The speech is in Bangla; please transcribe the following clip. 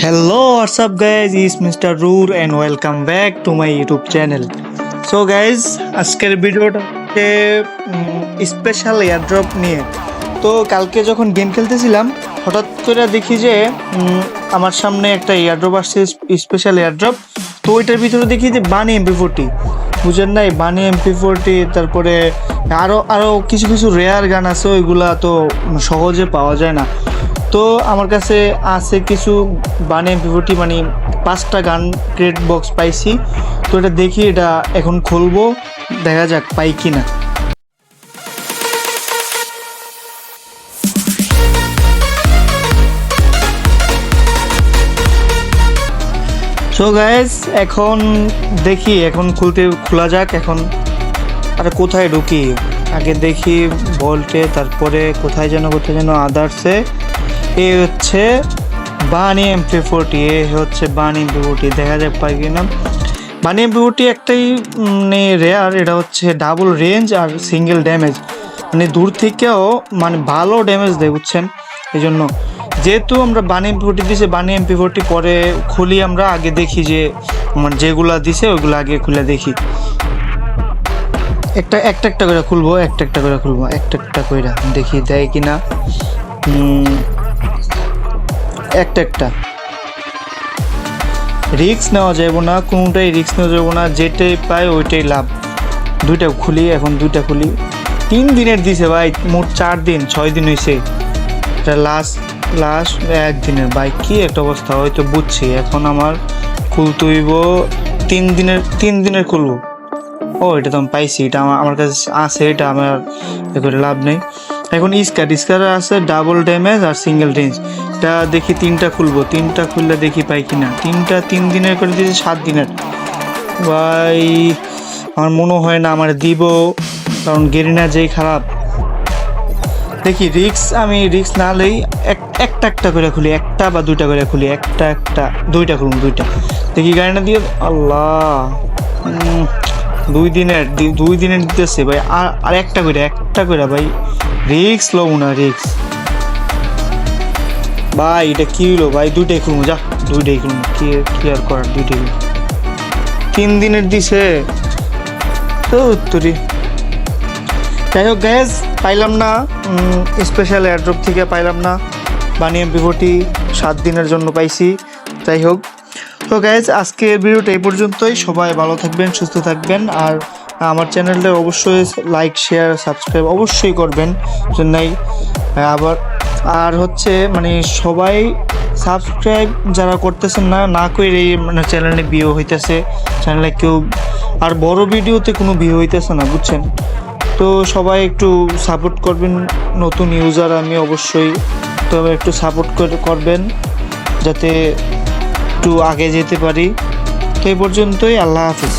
What's up, guys? It's Mr. Roor and welcome back to my YouTube channel. So, guys, আজকের ভিডিওটা হচ্ছে স্পেশাল এয়ারড্রপ নিয়ে তো কালকে যখন গেম খেলতেছিলাম হঠাৎ করে দেখি যে আমার সামনে একটা এয়ারড্রপ আসছে স্পেশাল এয়ারড্রপ তো ওইটার ভিতরে দেখি যে বানি এমপি ফোরটি বুঝেন নাই বানি এমপি ফোরটি তারপরে আরও আরও কিছু কিছু রেয়ার গান আছে ওইগুলা তো সহজে পাওয়া যায় না তো আমার কাছে আছে কিছু বানে ভিভোটি মানে পাঁচটা গান ক্রেট বক্স পাইছি। তো এটা দেখি এটা এখন খুলবো, দেখা যাক পাই কি না সো গাইস এখন দেখি, এখন খুলতে খোলা যাক, এখন আরে কোথায় ঢুকি? আগে দেখি বলটে তারপরে কোথায় যেন কোথায় যেন আদার্সে এ হচ্ছে বানি এমপি ফোরটি এ হচ্ছে বানি এমপি ফোরটি দেখা যাক পাই কিনা বানি এমপি ফোরটি একটাই মানে রেয়ার এটা হচ্ছে ডাবল রেঞ্জ আর সিঙ্গেল ড্যামেজ মানে দূর থেকেও মানে ভালো ড্যামেজ দেয়, বুঝছেন? এই জন্য যেহেতু আমরা বানি এমপি ফোরটি দিছে বানি এমপি ফোরটি পরে খুলি আমরা, আগে দেখি যে মানে যেগুলা দিছে, ওইগুলো আগে খুলে দেখি। একটা একটা একটা করে খুলবো, একটা একটা করে খুলবো, একটা একটা করে দেখি দেয় কিনা। একটা একটা। রিক্স নেওয়া যাব না, কোনোটাই রিক্স নেওয়া যাবে না, যেটাই পাই ওইটাই লাভ। দুইটা খুলি, এখন দুইটা খুলি। তিন দিনের দিছে ভাই, মোট চার দিন, ছয় দিন হয়েছে এটা লাস্ট লাস্ট একদিনের ভাই, কি একটা অবস্থা হয়তো বুঝছি। এখন আমার খুলতে হইব তিন দিনের তিন দিনের খুলবো। ও, এটা তো আমি পাইছি, এটা আমার আমার কাছে আছে, এটা আমার লাভ নেই। এখন স্কার স্কার আছে ডাবল ড্যামেজ আর সিঙ্গেল রেঞ্জ এটা দেখি তিনটা খুলবো, তিনটা খুললে দেখি পাই কিনা। তিনটা তিন দিনের করে দিয়েছে, সাত দিনের। ভাই, আমার মনে হয় না, আমার দিব, কারণ গেরিনা যেই খারাপ। দেখি রিক্স আমি রিক্স না লই এক, একটা একটা করে খুলি, একটা বা দুইটা করে খুলি, একটা একটা, দুইটা খুলুন, দুইটা। দেখি গাড়িটা দিয়ে, আল্লাহ দুই দিনের দুই দিনের দিতেছে ভাই, আর আর একটা করে একটা করে ভাই। রিক্স লব না রিক্স ভাই, এটা কি হলো ভাই, দুইটাই খুলবো, যা। দুইটাই খুলবো। কি কি আর করার, দুইটাই। তিন দিনের দিছে। তো উত্তরি যাই হোক গ্যাস পাইলাম না। স্পেশাল এয়ারড্রপ থেকে পাইলাম না। বানিয়ে বিভটি সাত দিনের জন্য পাইছি। যাই হোক। তো গ্যাস আজকের ভিডিওটা এই পর্যন্তই। সবাই ভালো থাকবেন, সুস্থ থাকবেন। আর আমার চ্যানেলটা অবশ্যই লাইক, শেয়ার, সাবস্ক্রাইব অবশ্যই করবেন, জন্যই। আবার, আর হচ্ছে মানে সবাই সাবস্ক্রাইব যারা করতেছেন না না করে এই মানে চ্যানেলে বিয়ে হইতেছে। চ্যানেলে কেউ, আর বড় ভিডিওতে কোনো বিয়ে হইতেছে না, বুঝছেন? তো সবাই একটু সাপোর্ট করবেন, নতুন ইউজার আমি অবশ্যই তবে একটু সাপোর্ট করবেন, যাতে একটু আগে যেতে পারি। তো এই পর্যন্তই, আল্লাহ হাফিজ।